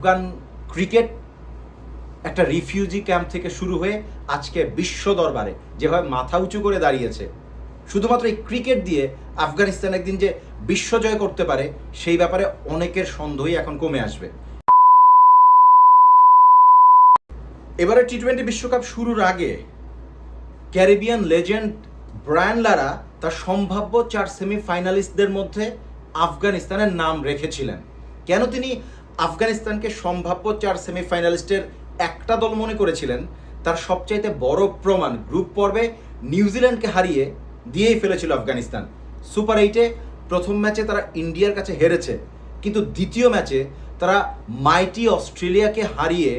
Afghan cricket একটা refugee camp থেকে শুরু হয়ে আজকে বিশ্ব দরবারে যেভাবে মাথা উঁচু করে দাঁড়িয়েছে। শুধুমাত্র এই ক্রিকেট দিয়ে আফগানিস্তান একদিন যে বিশ্ব জয় করতে পারে, সেই ব্যাপারে অনেকের সন্দেহই এখন কমে আসবে। এবারে টি টোয়েন্টি বিশ্বকাপ শুরুর আগে ক্যারিবিয়ান লেজেন্ড ব্রায়ান লারা তার সম্ভাব্য চার সেমিফাইনালিস্টদের মধ্যে আফগানিস্তানের নাম রেখেছিলেন। কেন তিনি আফগানিস্তানকে সম্ভাব্য চার সেমিফাইনালিস্টের একটা দল মনে করেছিলেন, তার সবচাইতে বড় প্রমাণ গ্রুপ পর্বে নিউজিল্যান্ডকে হারিয়ে দিয়েই ফেলেছিল আফগানিস্তান। সুপার এইটে প্রথম ম্যাচে তারা ইন্ডিয়ার কাছে হেরেছে, কিন্তু দ্বিতীয় ম্যাচে তারা মাইটি অস্ট্রেলিয়াকে হারিয়ে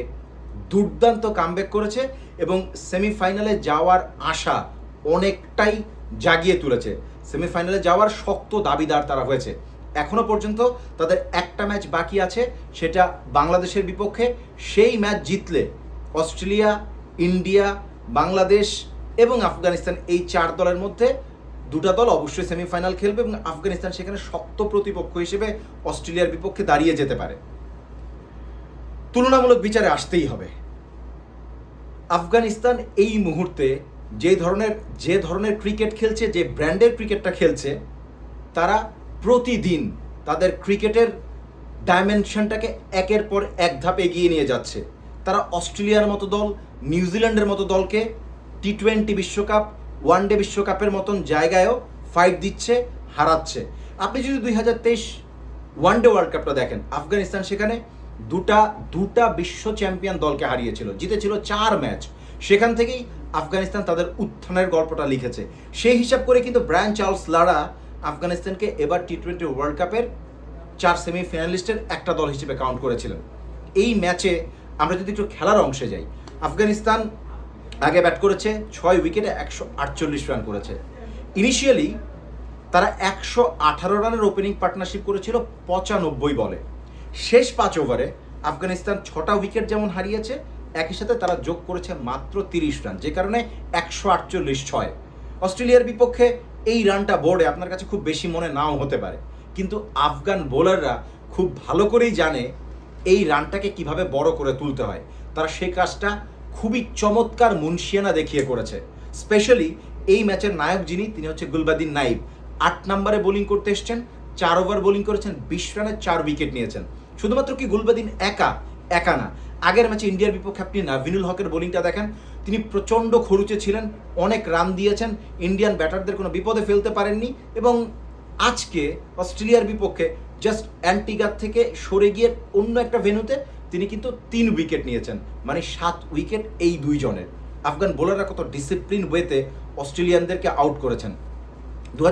দুর্দান্ত কামব্যাক করেছে এবং সেমিফাইনালে যাওয়ার আশা অনেকটাই জাগিয়ে তুলেছে। সেমিফাইনালে যাওয়ার শক্ত দাবিদার তারা হয়েছে। এখনও পর্যন্ত তাদের একটা ম্যাচ বাকি আছে, সেটা বাংলাদেশের বিপক্ষে। সেই ম্যাচ জিতলে অস্ট্রেলিয়া, ইন্ডিয়া, বাংলাদেশ এবং আফগানিস্তান এই চার দলের মধ্যে দুটা দল অবশ্যই সেমিফাইনাল খেলবে এবং আফগানিস্তান সেখানে শক্ত প্রতিপক্ষ হিসেবে অস্ট্রেলিয়ার বিপক্ষে দাঁড়িয়ে যেতে পারে। তুলনামূলক বিচারে আসতেই হবে। আফগানিস্তান এই মুহূর্তে যে ধরনের যে ধরনের ক্রিকেট খেলছে, যে ব্র্যান্ডের ক্রিকেটটা খেলছে, তারা প্রতিদিন তাদের ক্রিকেটের ডাইমেনশনটাকে একের পর এক ধাপ এগিয়ে নিয়ে যাচ্ছে। তারা অস্ট্রেলিয়ার মতো দল, নিউজিল্যান্ডের মতো দলকে টি টোয়েন্টি বিশ্বকাপ ওয়ান ডে বিশ্বকাপের মতন জায়গায়ও ফাইট দিচ্ছে, হারাচ্ছে। আপনি যদি দুই হাজার তেইশ ওয়ান ডে ওয়ার্ল্ড কাপটা দেখেন, আফগানিস্তান সেখানে দুটা দুটা বিশ্ব চ্যাম্পিয়ন দলকে হারিয়েছিল, জিতেছিল চার ম্যাচ সেখান থেকেই আফগানিস্তান তাদের উত্থানের গল্পটা লিখেছে। সেই হিসাব করে কিন্তু ব্রায়ান চার্লস লারা আফগানিস্তানকে এবার টি টোয়েন্টি ওয়ার্ল্ড কাপের চার সেমিফাইনালিস্টের একটা দল হিসেবে কাউন্ট করেছিলেন। এই ম্যাচে আমরা যদি একটু খেলার অংশে যাই, আফগানিস্তান আগে ব্যাট করেছে, ছয় উইকেটে একশো আটচল্লিশ রান করেছে। ইনিশিয়ালি তারা একশো আঠারো রানের ওপেনিং পার্টনারশিপ করেছিল পঁচানব্বই বলে। শেষ পাঁচ ওভারে আফগানিস্তান ছটা উইকেট যেমন হারিয়েছে, একই সাথে তারা যোগ করেছে মাত্র তিরিশ রান যে কারণে একশো আটচল্লিশ ছয়। অস্ট্রেলিয়ার বিপক্ষে এই রানটা বোর্ডে আপনার কাছে খুব বেশি মনে নাও হতে পারে। কিন্তু আফগান বোলাররা খুব ভালো করেই জানে এই রানটাকে কীভাবে বড় করে তুলতে হয়। তারা সেই কাজটা খুবই চমৎকার মুন্সিয়ানা দেখিয়ে করেছে। স্পেশালি এই ম্যাচের নায়ক যিনি, তিনি হচ্ছে গুলবাদিন নাইব। আট নম্বরে বোলিং করতে এসছেন, চার ওভার বোলিং করেছেন, বিশ রানের চার উইকেট নিয়েছেন। শুধুমাত্র কি গুলবাদিন একা? একা না। আগের ম্যাচে ইন্ডিয়ার বিপক্ষে আপনি নাভিনুল হকের বোলিংটা দেখেন। তিনি প্রচণ্ড খরুচে ছিলেন, অনেক রান দিয়েছেন, ইন্ডিয়ান ব্যাটারদের কোনো বিপদে ফেলতে পারেননি এবং আজকে অস্ট্রেলিয়ার বিপক্ষে জাস্ট অ্যান্টিগার থেকে সরে গিয়ে অন্য একটা ভেন্যুতে তিনি কিন্তু তিন উইকেট নিয়েছেন মানে সাত উইকেট এই দুইজনের। আফগান বোলাররা কত ডিসিপ্লিন ওয়েতে অস্ট্রেলিয়ানদেরকে আউট করেছেন। দু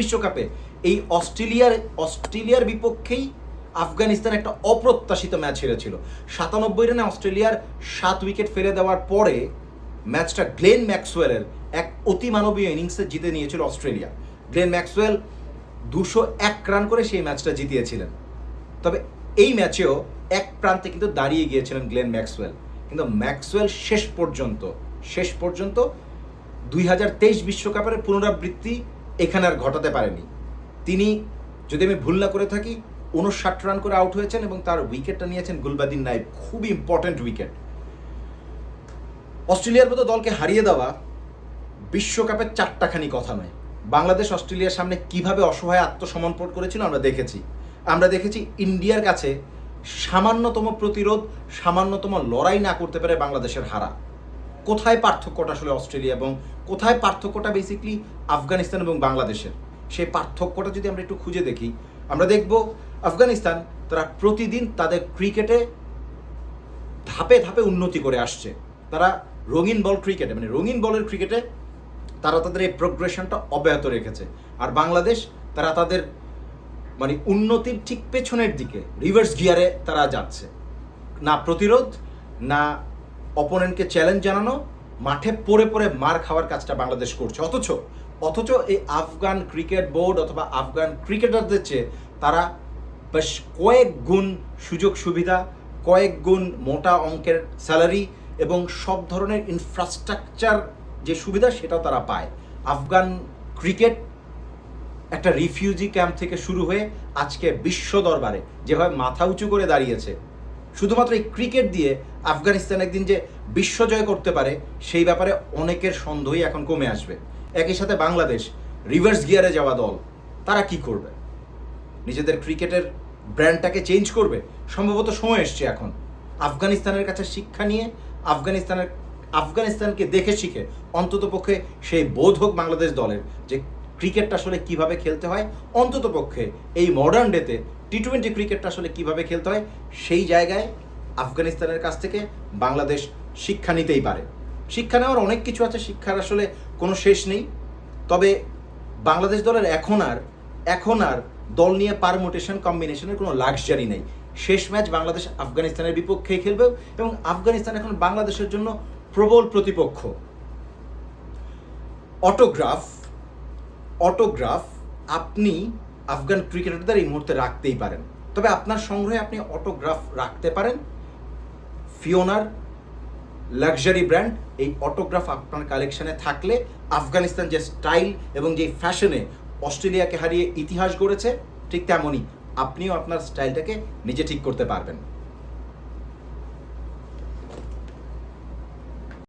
বিশ্বকাপে এই অস্ট্রেলিয়ার অস্ট্রেলিয়ার বিপক্ষেই আফগানিস্তান একটা অপ্রত্যাশিত ম্যাচ হেরেছিল। সাতানব্বই রানে অস্ট্রেলিয়ার সাত উইকেট ফেলে দেওয়ার পরে ম্যাচটা গ্লেন ম্যাক্সওয়েলের এক অতিমানবীয় ইনিংসে জিতে নিয়েছিল অস্ট্রেলিয়া। গ্লেন ম্যাক্সওয়েল দুশো এক রান করে সেই ম্যাচটা জিতিয়েছিলেন। তবে এই ম্যাচেও এক প্রান্তে কিন্তু দাঁড়িয়ে গিয়েছিলেন গ্লেন ম্যাক্সওয়েল। কিন্তু ম্যাক্সওয়েল শেষ পর্যন্ত শেষ পর্যন্ত দুই হাজার তেইশ বিশ্বকাপের পুনরাবৃত্তি এখানে আর ঘটাতে পারেনি। তিনি, যদি আমি ভুল না করে থাকি উনষাট রান করে আউট হয়েছেন এবং তার উইকেটটা নিয়েছেন গুলবাদিন নাইব। খুবই ইম্পর্ট্যান্ট উইকেট অস্ট্রেলিয়ার মতো দলকে হারিয়ে দেওয়া বিশ্বকাপের চারটাখানি কথা নয়। বাংলাদেশ অস্ট্রেলিয়ার সামনে কীভাবে অসহায় আত্মসমর্পণ করেছিল আমরা দেখেছি। আমরা দেখেছি ইন্ডিয়ার কাছে সামান্যতম প্রতিরোধ, সামান্যতম লড়াই না করতে পারে বাংলাদেশের হারা। কোথায় পার্থক্যটা আসলে অস্ট্রেলিয়া এবং কোথায় পার্থক্যটা বেসিকলি আফগানিস্তান এবং বাংলাদেশের? সেই পার্থক্যটা যদি আমরা একটু খুঁজে দেখি, আমরা দেখব আফগানিস্তান তারা প্রতিদিন তাদের ক্রিকেটে ধাপে ধাপে উন্নতি করে আসছে। তারা রঙিন বল ক্রিকেটে মানে রঙিন বলের ক্রিকেটে তারা তাদের এই প্রোগ্রেশনটা অব্যাহত রেখেছে। আর বাংলাদেশ তারা তাদের মানে উন্নতির ঠিক পেছনের দিকে রিভার্স গিয়ারে তারা যাচ্ছে। না প্রতিরোধ, না অপোনেন্টকে চ্যালেঞ্জ জানানো, মাঠে পড়ে পড়ে মার খাওয়ার কাজটা বাংলাদেশ করছে। অথচ অথচ এই আফগান ক্রিকেট বোর্ড অথবা আফগান ক্রিকেটারদের চেয়ে তারা বেশ কয়েক গুণ সুযোগ সুবিধা, কয়েক গুণ মোটা অঙ্কের স্যালারি এবং সব ধরনের ইনফ্রাস্ট্রাকচার যে সুবিধা সেটাও তারা পায়। আফগান ক্রিকেট একটা রিফিউজি ক্যাম্প থেকে শুরু হয়ে আজকে বিশ্ব দরবারে যেভাবে মাথা উঁচু করে দাঁড়িয়েছে, শুধুমাত্র এই ক্রিকেট দিয়ে আফগানিস্তান একদিন যে বিশ্বজয় করতে পারে, সেই ব্যাপারে অনেকের সন্দেহই এখন কমে আসবে। একই সাথে বাংলাদেশ রিভার্স গিয়ারে যাওয়া দল, তারা কি করবে? নিজেদের ক্রিকেটের ব্র্যান্ডটাকে চেঞ্জ করবে। সম্ভবত সময় এসছে এখন। আফগানিস্তানের কাছে শিক্ষা নিয়ে, আফগানিস্তানের, আফগানিস্তানকে দেখে শিখে অন্তত পক্ষে সেই বোধ হোক বাংলাদেশ দলের যে ক্রিকেটটা আসলে কীভাবে খেলতে হয়, অন্তত পক্ষে এই মডার্ন ডেতে টি টোয়েন্টি ক্রিকেটটা আসলে কীভাবে খেলতে হয়, সেই জায়গায় আফগানিস্তানের কাছ থেকে বাংলাদেশ শিক্ষা নিতেই পারে। শিক্ষা নেওয়ার অনেক কিছু আছে, শিক্ষার আসলে কোনো শেষ নেই। তবে বাংলাদেশ দলের এখন আর এখন আর দল নিয়ে পারমোটেশন কম্বিনেশনের কোনো লাক্সারি নেই। শেষ ম্যাচ বাংলাদেশ আফগানিস্তানের বিপক্ষে খেলবে এবং আফগানিস্তান এখন বাংলাদেশের জন্য প্রবল প্রতিপক্ষ। অটোগ্রাফ অটোগ্রাফ আপনি আফগান ক্রিকেটারদের এই মুহূর্তে রাখতেই পারেন। তবে আপনার সংগ্রহে আপনি অটোগ্রাফ রাখতে পারেন। ফিওনার লাক্সারি ব্র্যান্ড এই অটোগ্রাফ আপনার কালেকশানে থাকলে আফগানিস্তান যে স্টাইল এবং যে ফ্যাশনে অস্ট্রেলিয়াকে হারিয়ে ইতিহাস গড়েছে ঠিক তেমনই আপনিও আপনার স্টাইলটাকে নিজে ঠিক করতে পারবেন।